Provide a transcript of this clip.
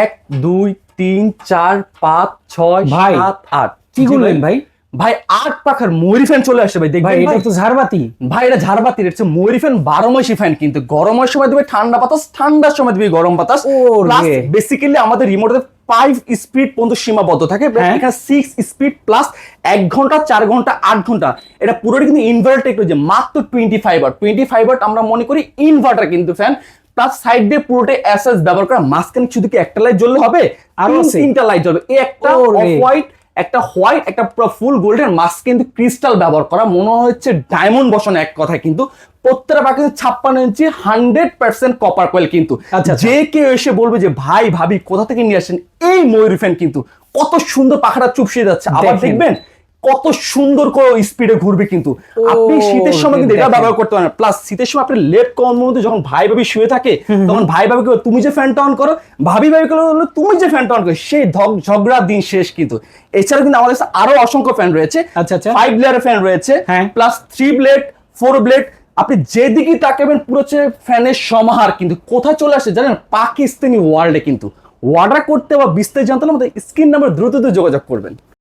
এক দুই তিন চার পাঁচ ছয় ভাই, সাত আট। কি বললেন ভাই? ভাই আট পাখার ময়ূরী ফ্যান চলে আসছে ভাই দেখবেন এটা তো ঝাড়বাতি। ভাই এটা ঝাড়বাতির হচ্ছে ময়ূরী ফ্যান বারো মাসি ফ্যান কিন্তু। গরমের সময় দেবে ঠান্ডা বাতাস ঠান্ডার সময় দেবে গরম বাতাস। বেসিক্যালি আমাদের রিমোটে ফাইভ স্পিড পর্যন্ত সীমাবদ্ধ থাকে। হ্যাঁ। এখানে সিক্স স্পিড প্লাস এক ঘণ্টা চার ঘণ্টা আট ঘণ্টা। এটা পুরোটা কিন্তু ইনভার্টার টেকনোলজি মাত্র twenty five watt twenty five watt আমরা মনে করি ইনভার্টার কিন্তু ফ্যান প্লাস সাইড দিয়ে পুরোটাই এসএস ব্যবহার করা মাঝখানে শুধু কি একটা লাইট জ্বললে হবে? আরও? তিনটা লাইট জ্বলবে। এই একটা হোয়াইট একটা হোয়াইট একটা পুরো ফুল গোল্ডেন মাস্ক কিন্তু ক্রিস্টাল ব্যবহার করা। মনে হচ্ছে ডায়মন্ড বসানো এক কথায় কিন্তু। প্রত্যেকটা বাকি ছাপ্পান্ন inch hundred percent copper coil কিন্তু। আচ্ছা, আচ্ছা। যে কেউ এসে বলবে যে ভাই ভাবি কোথা থেকে নিয়ে আসেন এই ময়ূর ফ্যান কিন্তু। কত সুন্দর পাখাটা চুপসিয়ে যাচ্ছে। আবার দেখবেন কত সুন্দর করে স্পিডে ঘুরবে কিন্তু। আপনি শীতের সময় কিন্তু এটা ব্যবহার করতে পারেন প্লাস শীতের সময় আপনি লেট কম মধ্যে যখন ভাই ভাবি শুয়ে থাকে তখন ভাই ভাবি তুমি যে ফ্যানটা অন করো? ভাবি ভাবি বলে তুমি যে ফ্যানটা অন করো? সেই ঝগড়া দিন শেষ কিন্তু। এছাড়া কিন্তু আমাদের কাছে আরও অসংখ্য ফ্যান রয়েছে। আচ্ছা, আচ্ছা। ফাইভ লেয়ারের ফ্যান রয়েছে। হ্যাঁ। Plus three blade four blade আপনি যেদিকে তাকাবেন পুরো হচ্ছে ফ্যানের সমাহার কিন্তু। কোথায় চলে আসে জানেন? পাকিস্তানি ওয়ার্ল্ডে কিন্তু। অর্ডার করতে বা বিস্তারিত জানতে আমাদের স্ক্রিন নাম্বার দ্রুত দ্রুত যোগাযোগ করবেন।